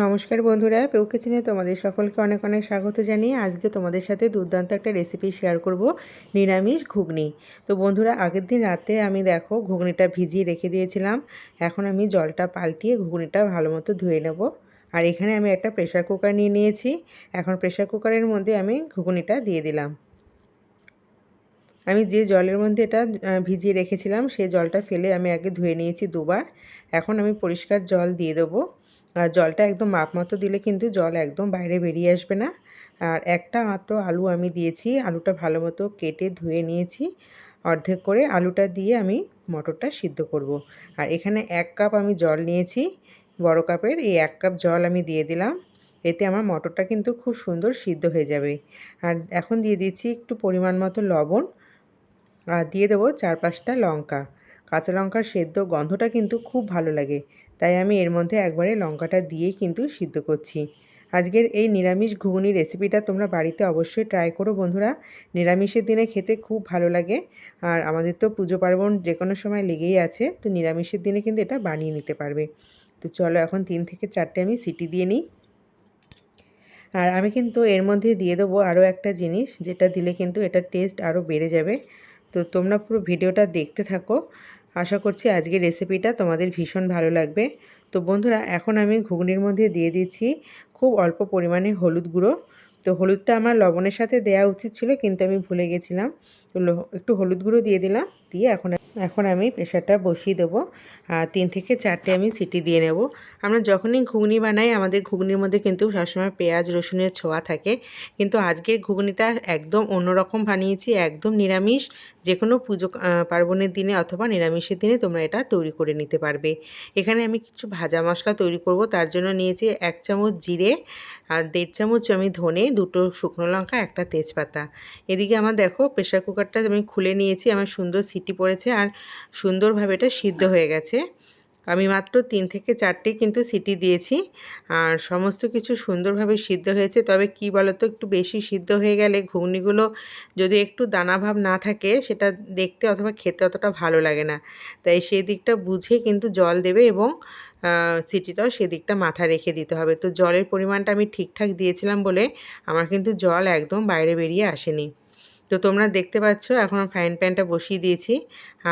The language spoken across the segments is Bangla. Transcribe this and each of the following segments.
নমস্কার বন্ধুরা, পেউ কিচেনে তোমাদের সকলকে অনেক অনেক স্বাগত জানিয়ে আজকে তোমাদের সাথে দুর্দান্ত একটা রেসিপি শেয়ার করব, নিরামিষ ঘুগনি। তো বন্ধুরা, আগের দিন রাতে আমি দেখো ঘুগনিটা ভিজিয়ে রেখে দিয়েছিলাম, এখন আমি জলটা পাল্টিয়ে ঘুগনিটা ভালো মতো ধুয়ে নেব। আর এখানে আমি একটা প্রেশার কুকার নিয়ে নিয়েছি, এখন প্রেশার কুকারের মধ্যে আমি ঘুগনিটা দিয়ে দিলাম। আমি যে জলের মধ্যে এটা ভিজিয়ে রেখেছিলাম, সেই জলটা ফেলে আমি আগে ধুয়ে নিয়েছি দুবার, এখন আমি পরিষ্কার জল দিয়ে দেবো। আর জলটা একদম মাপ মতো দিলে কিন্তু জল একদম বাইরে বেরিয়ে আসবে না। আর একটা মাত্র আলু আমি দিয়েছি, আলুটা ভালো মতো কেটে ধুয়ে নিয়েছি। অর্ধেক করে আলুটা দিয়ে আমি মটরটা সিদ্ধ করব। আর এখানে এক কাপ আমি জল নিয়েছি, বড় কাপের। এই এক কাপ জল আমি দিয়ে দিলাম। এতে আমার মটরটা কিন্তু খুব সুন্দর সিদ্ধ হয়ে যাবে। আর এখন দিয়ে দিচ্ছি একটু পরিমাণ মতো লবণ। আর দিয়ে দেবো চার পাঁচটা লঙ্কা। কাঁচা লঙ্কার সেদ্ধ গন্ধটা কিন্তু খুব ভালো লাগে। তাই আমি এর মধ্যে একবারে লঙ্কাটা দিয়েই কিন্তু সিদ্ধ করছি। আজকের এই নিরামিষ ঘুগনি রেসিপিটা তোমরা বাড়িতে অবশ্যই ট্রাই করো বন্ধুরা। নিরামিষের দিনে খেতে খুব ভালো লাগে। আর আমাদের তো পুজো পার্বণ যে কোনো সময় লেগেই আছে, তো নিরামিষের দিনে কিন্তু এটা বানিয়ে নিতে পারবে। তো চলো এখন তিন থেকে চারটে আমি সিটি দিয়ে নিই। আর আমি কিন্তু এর মধ্যে দিয়ে দেবো আরও একটা জিনিস, যেটা দিলে কিন্তু এটার টেস্ট আরও বেড়ে যাবে। তো তোমরা পুরো ভিডিওটা দেখতে থাকো। আশা করছি আজকের রেসিপিটা তোমাদের ভীষণ ভালো লাগবে। তো বন্ধুরা, এখন আমি ঘুগনির মধ্যে দিয়ে দিচ্ছি খুব অল্প পরিমাণে হলুদ গুঁড়ো। তো হলুদটা আমার লবণের সাথে দেওয়া উচিত ছিল, কিন্তু আমি ভুলে গেছিলাম। তো একটু হলুদ গুঁড়ো দিয়ে দিলাম, দিয়ে এখন এখন আমি প্রেশারটা বসিয়ে দেবো। আর তিন থেকে চারটে আমি সিটি দিয়ে নেব। আমরা যখনই ঘুগনি বানাই, আমাদের ঘুগনির মধ্যে কিন্তু সবসময় পেঁয়াজ, রসুনের ছোঁয়া থাকে। কিন্তু আজকের ঘুগনিটা একদম অন্যরকম বানিয়েছি, একদম নিরামিষ। যে কোনো পুজো পার্বণের দিনে অথবা নিরামিষের দিনে তোমরা এটা তৈরি করে নিতে পারবে। এখানে আমি কিছু ভাজা মশলা তৈরি করব, তার জন্য নিয়েছি এক চামচ জিরে আর দেড় চামচ আমি ধনে, দুটো শুকনো লঙ্কা, একটা তেজপাতা। এদিকে আমার দেখো প্রেশার কুকারটা আমি খুলে নিয়েছি, আমার সুন্দর সিটি পড়েছে আর সুন্দরভাবে এটা সিদ্ধ হয়ে গেছে। আমি মাত্র তিন থেকে চারটে কিন্তু সিটি দিয়েছি। আর সমস্ত কিছু সুন্দরভাবে সিদ্ধ হয়েছে। তবে কি বলতো, একটু বেশি সিদ্ধ হয়ে গেলে ঘুগনিগুলো যদি একটু দানাভাব না থাকে, সেটা দেখতে অথবা খেতে অতটা ভালো লাগে না। তাই সেই দিকটা বুঝে কিন্তু জল দেবে এবং সিটিটাও সেদিকটা মাথা রেখে দিতে হবে। তো জলের পরিমাণটা আমি ঠিকঠাক দিয়েছিলাম বলে আমার কিন্তু জল একদম বাইরে বেরিয়ে আসেনি। তো তোমরা দেখতে পাচ্ছ এখন ফ্রাইন প্যানটা বসিয়ে দিয়েছি।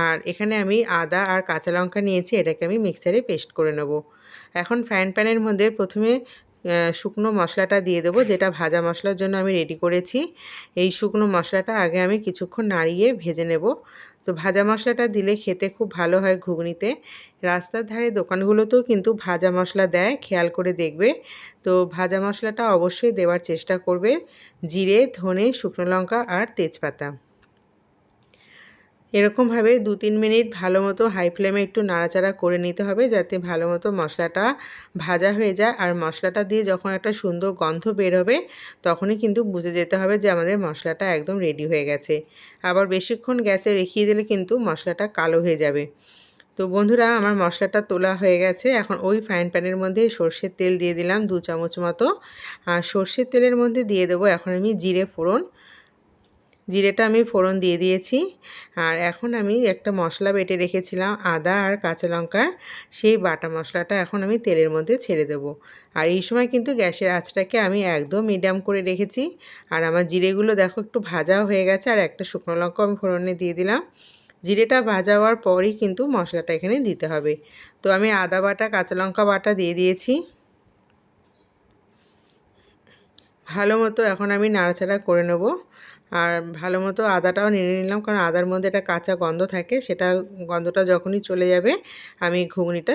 আর এখানে আমি আদা আর কাঁচা লঙ্কা নিয়েছি, এটাকে আমি মিক্সারে পেস্ট করে নেব। এখন ফ্রাইন প্যানের মধ্যে প্রথমে শুকনো মশলাটা দিয়ে দেবো, যেটা ভাজা মশলার জন্য আমি রেডি করেছি। এই শুকনো মশলাটা আগে আমি কিছুক্ষণ নাড়িয়ে ভেজে নেব। তো ভাজা মশলাটা দিলে খেতে খুব ভালো হয় ঘুগনিতে। রাস্তার ধারে দোকানগুলোতেও কিন্তু ভাজা মশলা দেয়, খেয়াল করে দেখবে। তো ভাজা মশলাটা অবশ্যই দেওয়ার চেষ্টা করবে। জিরে, ধনে, শুকনো লঙ্কা আর তেজপাতা। এরকমভাবে দু তিন মিনিট ভালো মতো হাই ফ্লেমে একটু নাড়াচাড়া করে নিতে হবে যাতে ভালো মতো মশলাটা ভাজা হয়ে যায়। আর মশলাটা দিয়ে যখন একটা সুন্দর গন্ধ বের হবে, তখনই কিন্তু বুঝে যেতে হবে যে আমাদের মশলাটা একদম রেডি হয়ে গেছে। আবার বেশিক্ষণ গ্যাসে রেখিয়ে দিলে কিন্তু মশলাটা কালো হয়ে যাবে। তো বন্ধুরা, আমার মশলাটা তোলা হয়ে গেছে। এখন ওই ফ্রাইন প্যানের মধ্যে সর্ষের তেল দিয়ে দিলাম দু চামচ মতো। আর সর্ষের তেলের মধ্যে দিয়ে দেবো এখন আমি জিরে ফোড়ন। জিরেটা আমি ফোড়ন দিয়ে দিয়েছি। আর এখন আমি একটা মশলা বেটে রেখেছিলাম, আদা আর কাঁচা লঙ্কার। সেই বাটা মশলাটা এখন আমি তেলের মধ্যে ছেড়ে দেব। আর এই সময় কিন্তু গ্যাসের আঁচটাকে আমি একদম মিডিয়াম করে রেখেছি। আর আমার জিরেগুলো দেখো একটু ভাজাও হয়ে গেছে, আর একটা শুকনো লঙ্কা আমি ফোড়নে দিয়ে দিলাম। জিরেটা ভাজা হওয়ার পরই কিন্তু মশলাটা এখানে দিতে হবে। তো আমি আদা বাটা, কাঁচা লঙ্কা বাটা দিয়ে দিয়েছি। ভালো মতো এখন আমি নাড়াচাড়া করে নেব। আর ভালো মতো আদাটাও নেড়ে নিলাম। কারণ আদার মধ্যে একটা কাঁচা গন্ধ থাকে, সেটা গন্ধটা যখনই চলে যাবে, আমি ঘুগনিটা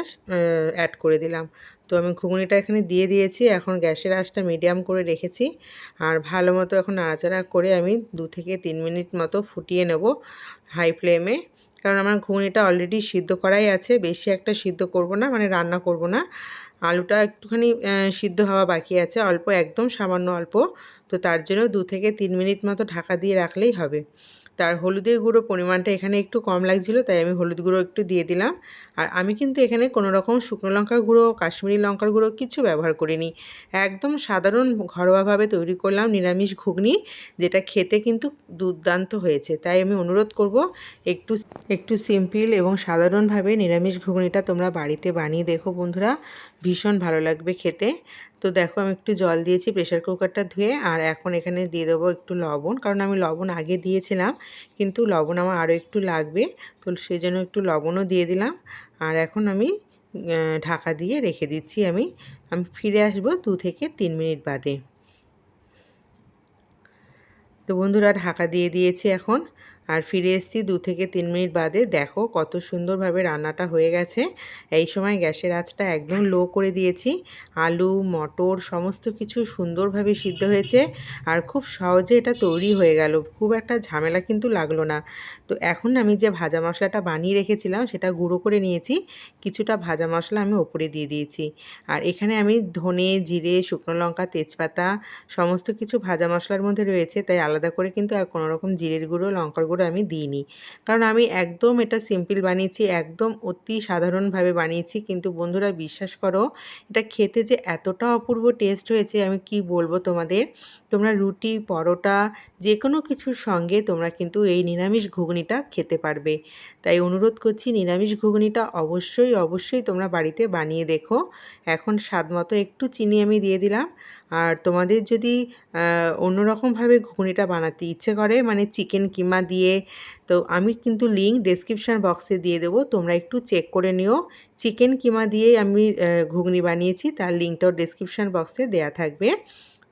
অ্যাড করে দিলাম। তো আমি ঘুগনিটা এখানে দিয়ে দিয়েছি। এখন গ্যাসের আঁচটা মিডিয়াম করে রেখেছি। আর ভালো মতো এখন নাড়াচাড়া করে আমি দু থেকে তিন মিনিট মতো ফুটিয়ে নেব হাই ফ্লেমে কারণ আমার ঘুগনিটা অলরেডি সিদ্ধ করাই আছে। বেশি একটা সিদ্ধ করব না মানে রান্না করব না। আলুটা একটুখানি সিদ্ধ হওয়া বাকি আছে, অল্প, একদম সামান্য অল্প। তো তার জন্য দু থেকে তিন মিনিট মতো ঢাকা দিয়ে রাখলেই হবে। তার হলুদের গুঁড়ো পরিমাণটা এখানে একটু কম লাগছিল, তাই আমি হলুদ গুঁড়ো একটু দিয়ে দিলাম। আর আমি কিন্তু এখানে কোনো রকম শুকনো লঙ্কার গুঁড়ো, কাশ্মীরি লঙ্কার গুঁড়ো কিছু ব্যবহার করিনি। একদম সাধারণ ঘরোয়াভাবে তৈরি করলাম নিরামিষ ঘুগনি, যেটা খেতে কিন্তু দুর্দান্ত হয়েছে। তাই আমি অনুরোধ করব, একটু একটু সিম্পল এবং সাধারণভাবে নিরামিষ ঘুগনিটা তোমরা বাড়িতে বানিয়ে দেখো বন্ধুরা। ভীষণ ভালো লাগবে খেতে। তো দেখো আমি একটু জল দিয়েছি প্রেশার কুকারটা ধুয়ে, আর এখন এখানে দিয়ে দেবো একটু লবণ, কারণ আমি লবণ আগে দিয়েছিলাম, কিন্তু লবণ আমার আরও একটু লাগবে, তো সেই জন্য একটু লবণও দিয়ে দিলাম, আর এখন আমি ঢাকা দিয়ে রেখে দিচ্ছি আমি আমি ফিরে আসব দু থেকে তিন মিনিট বাদে। তো বন্ধুরা ঢাকা দিয়ে দিয়েছি এখন আর ফিরে এসেছি দু থেকে তিন মিনিট বাদে। দেখো কত সুন্দরভাবে রান্নাটা হয়ে গেছে। এই সময় গ্যাসের আঁচটা একদম লো করে দিয়েছি। আলু, মটর সমস্ত কিছু সুন্দরভাবে সিদ্ধ হয়েছে আর খুব সহজে এটা তৈরি হয়ে গেল। খুব একটা ঝামেলা কিন্তু লাগল না। তো এখন আমি যে ভাজা মশলাটা বানিয়ে রেখেছিলাম সেটা গুঁড়ো করে নিয়েছি। কিছুটা ভাজা মশলা আমি ওপরে দিয়ে দিয়েছি। আর এখানে আমি ধনে, জিরে, শুকনো লঙ্কা, তেজপাতা সমস্ত কিছু ভাজা মশলার মধ্যে রয়েছে। তাই আলাদা করে কিন্তু আর কোনো রকম জিরের গুঁড়ো, লঙ্কার গুঁড়ো আমি দিইনি। কারণ আমি একদম এটা সিম্পল বানিয়েছি, একদম অতি সাধারণভাবে বানিয়েছি। কিন্তু বন্ধুরা, বিশ্বাস করো, এটা খেতে যে এতটা অপূর্ব টেস্ট হয়েছে, আমি কি বলব তোমাদের? তোমরা রুটি, পরোটা যে কোনো কিছুর সঙ্গে তোমরা কিন্তু এই নিরামিষ ঘুগনিটা খেতে পারবে। তাই অনুরোধ করছি, নিরামিষ ঘুগনিটা অবশ্যই অবশ্যই তোমরা বাড়িতে বানিয়ে দেখো। এখন স্বাদ মতো একটু চিনি আমি দিয়ে দিলাম। আর তোমাদের যদি অন্যরকমভাবে ঘুগনিটা বানাতে ইচ্ছে করে মানে চিকেন কিমা দিয়ে, তো আমি কিন্তু লিঙ্ক ডেসক্রিপশান বক্সে দিয়ে দেবো, তোমরা একটু চেক করে নিও। চিকেন কিমা দিয়ে আমি ঘুগনি বানিয়েছি, তার লিঙ্কটাও ডেসক্রিপশান বক্সে দেয়া থাকবে।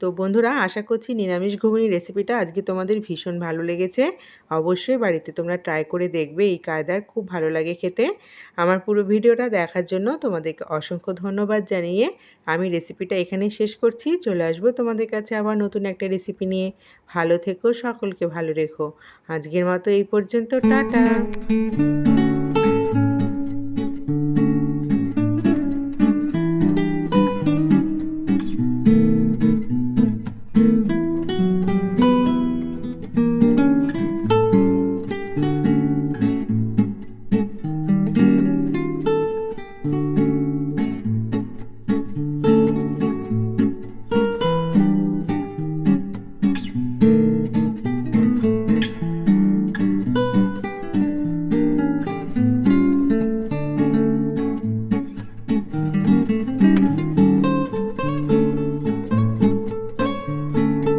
তো বন্ধুরা, আশা করছি নিরামিষ ঘুগনি রেসিপিটা আজকে তোমাদের ভীষণ ভালো লেগেছে। অবশ্যই বাড়িতে তোমরা ট্রাই করে দেখবে, এই কায়দায় খুব ভালো লাগে খেতে। আমার পুরো ভিডিওটা দেখার জন্য তোমাদেরকে অসংখ্য ধন্যবাদ জানিয়ে আমি রেসিপিটা এখানেই শেষ করছি। চলে আসব তোমাদের কাছে আবার নতুন একটা রেসিপি নিয়ে। ভালো থেকো, সকলকে ভালো রেখো। আজকের মতো এই পর্যন্ত, টাটা!